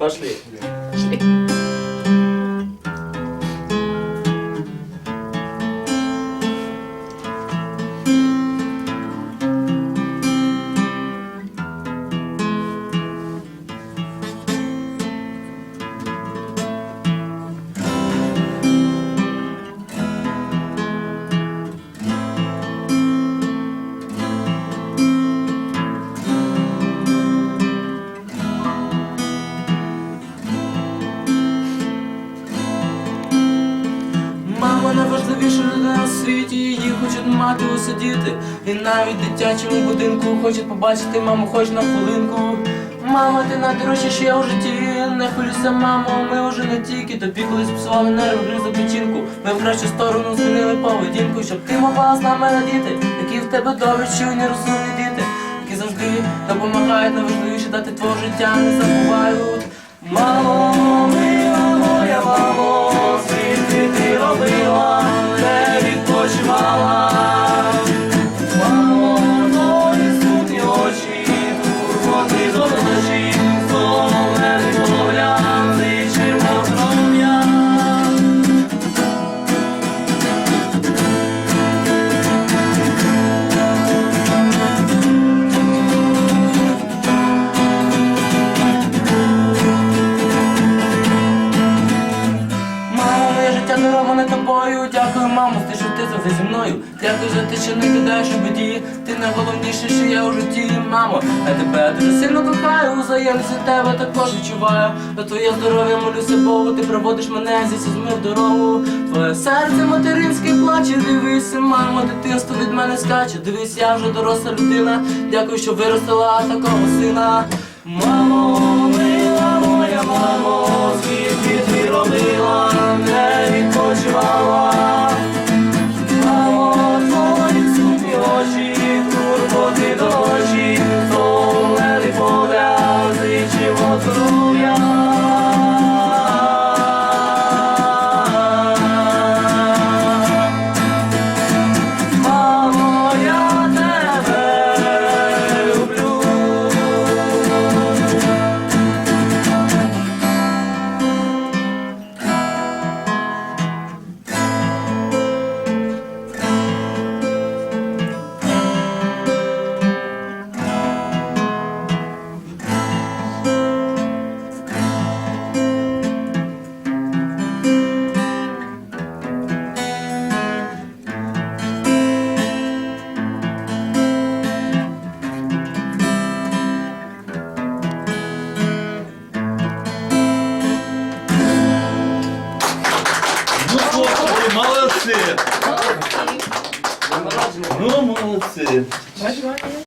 Пошли. Мама найважливіша людина у світі, її хочуть мати усе діти. І навіть в дитячому будинку хочуть побачити маму хоч на хвилинку. Мама, ти найдорожча, я у житті. Не хвилюйся, мамо, ми вже не тільки тобі колись псували нерви, гризли печінку. Ми в кращу сторону змінили поведінку, щоб ти могла з нами радіти. Які в тебе добрі, чуйні, розумні діти, які завжди допомагають найважливіше дати твого життя, не забувають. Мамо, мила Дякую, мамо, ти що ти завжди зі мною. Дякую за те, що не кидаєш у біді. Ти найголовніше, що я у житті, мамо. Я тебе дуже сильно кохаю, взаємність від тебе також відчуваю. За твоє здоров'я молюся Богу, ти проводиш мене зі слізьми в дорогу. Твоє серце материнське плаче, дивися, мамо, дитинство від мене скаче. Дивись, я вже доросла людина. Дякую, що виростила такого сина. Мамо, молодці! Ну, молодці!